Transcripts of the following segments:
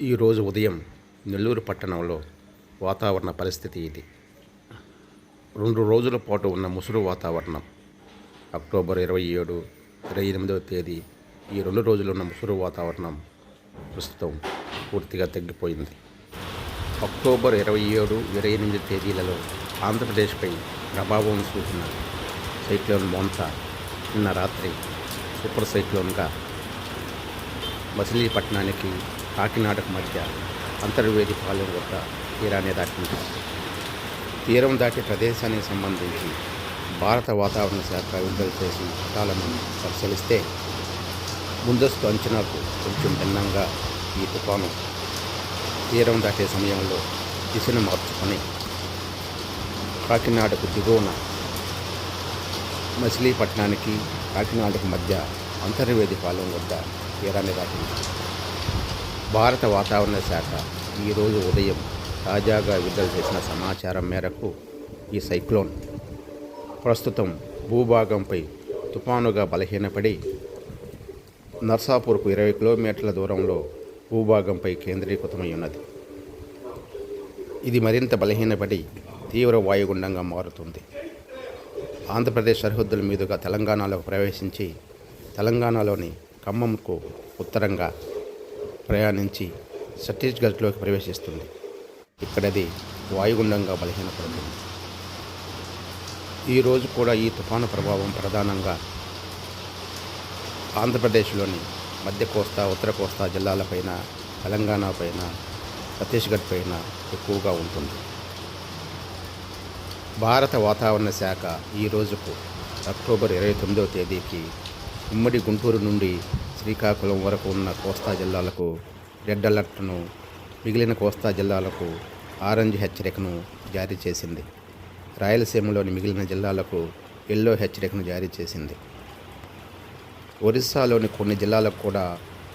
ఈరోజు ఉదయం నెల్లూరు పట్టణంలో వాతావరణ పరిస్థితి ఇది. రెండు రోజుల పాటు ఉన్న ముసురు వాతావరణం. అక్టోబర్ ఇరవై ఏడు ఇరవై ఎనిమిదవ తేదీ ఈ రెండు రోజులు ఉన్న ముసురు వాతావరణం ప్రస్తుతం పూర్తిగా తగ్గిపోయింది అక్టోబర్ ఇరవై ఏడు ఇరవై ఎనిమిది తేదీలలో ఆంధ్రప్రదేశ్పై ప్రభావం చూసిన సైక్లోన్ మోన్సా నిన్న రాత్రి సూపర్ సైక్లోన్గా మచిలీపట్నానికి కాకినాడకు మధ్య అంతర్వేది పాలెం వద్ద తీరాన్ని దాటింది. తీరం దాటి ప్రదేశానికి సంబంధించి భారత వాతావరణ శాఖ విడుదల చేసిన పటాలను పరిశీలిస్తే ముందస్తు అంచనాకు కొంచెం భిన్నంగా ఈ తుఫాను తీరం దాటే సమయంలో దిశను మార్చుకొని కాకినాడకు దిగువన మచిలీపట్నానికి కాకినాడకు మధ్య అంతర్వేది పాలెం వద్ద తీరాన్ని దాటింది. భారత వాతావరణ శాఖ ఈరోజు ఉదయం తాజాగా విడుదల చేసిన సమాచారం మేరకు ఈ సైక్లోన్ ప్రస్తుతం భూభాగంపై తుఫానుగా బలహీనపడి నర్సాపూర్కు ఇరవై కిలోమీటర్ల దూరంలో భూభాగంపై కేంద్రీకృతమై ఉన్నది. ఇది మరింత బలహీనపడి తీవ్ర వాయుగుండంగా మారుతుంది. ఆంధ్రప్రదేశ్ సరిహద్దుల మీదుగా తెలంగాణలో ప్రవేశించి తెలంగాణలోని ఖమ్మంకు ఉత్తరంగా ప్రయాణించి ఛత్తీస్గఢ్లోకి ప్రవేశిస్తుంది. ఇక్కడది వాయుగుండంగా బలహీనపడుతుంది. ఈరోజు కూడా ఈ తుఫాను ప్రభావం ప్రధానంగా ఆంధ్రప్రదేశ్లోని మధ్య కోస్తా ఉత్తర కోస్తా జిల్లాలపైన తెలంగాణ పైన ఛత్తీస్గఢ్ పైన ఎక్కువగా ఉంటుంది. భారత వాతావరణ శాఖ ఈ రోజుకు అక్టోబర్ ఇరవై తొమ్మిదవ తేదీకి ఉమ్మడి గుంటూరు నుండి శ్రీకాకుళం వరకు ఉన్న కోస్తా జిల్లాలకు రెడ్ అలర్ట్ను మిగిలిన కోస్తా జిల్లాలకు ఆరెంజ్ హెచ్చరికను జారీ చేసింది. రాయలసీమలోని మిగిలిన జిల్లాలకు ఎల్లో హెచ్చరికను జారీ చేసింది. ఒరిస్సాలోని కొన్ని జిల్లాలకు కూడా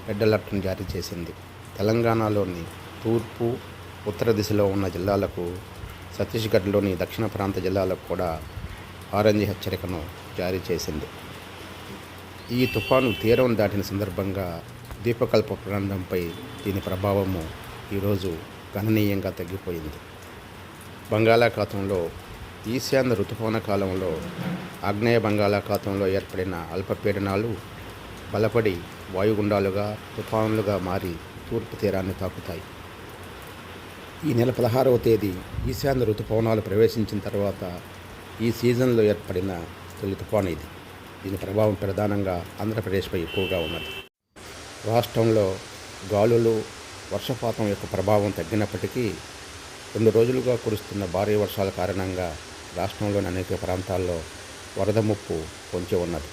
రెడ్ అలర్ట్ను జారీ చేసింది. తెలంగాణలోని తూర్పు ఉత్తర దిశలో ఉన్న జిల్లాలకు ఛత్తీస్గఢ్లోని దక్షిణ ప్రాంత జిల్లాలకు కూడా ఆరెంజ్ హెచ్చరికను జారీ చేసింది. ఈ తుఫాను తీరం దాటిన సందర్భంగా దీపకల్ప ప్రాంతంపై దీని ప్రభావము ఈరోజు గణనీయంగా తగ్గిపోయింది. బంగాళాఖాతంలో ఈశాన్య ఋతుపవన కాలంలో ఆగ్నేయ బంగాళాఖాతంలో ఏర్పడిన అల్పపీడనాలు బలపడి వాయుగుండాలుగా తుఫానులుగా మారి తూర్పు తీరాన్ని తాకుతాయి. ఈ నెల పదహారవ తేదీ ఈశాన్య ఋతుపవనాలు ప్రవేశించిన తర్వాత ఈ సీజన్లో ఏర్పడిన తొలి తుఫాను ఇది. దీని ప్రభావం ప్రధానంగా ఆంధ్రప్రదేశ్పై ఎక్కువగా ఉన్నది. రాష్ట్రంలో గాలులు వర్షపాతం యొక్క ప్రభావం తగ్గినప్పటికీ రెండు రోజులుగా కురుస్తున్న భారీ వర్షాల కారణంగా రాష్ట్రంలోని అనేక ప్రాంతాల్లో వరద ముప్పు పొంచి ఉన్నది.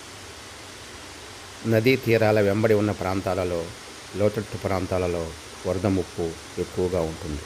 నదీ తీరాల వెంబడి ఉన్న ప్రాంతాలలో లోతట్టు ప్రాంతాలలో వరద ముప్పు ఎక్కువగా ఉంటుంది.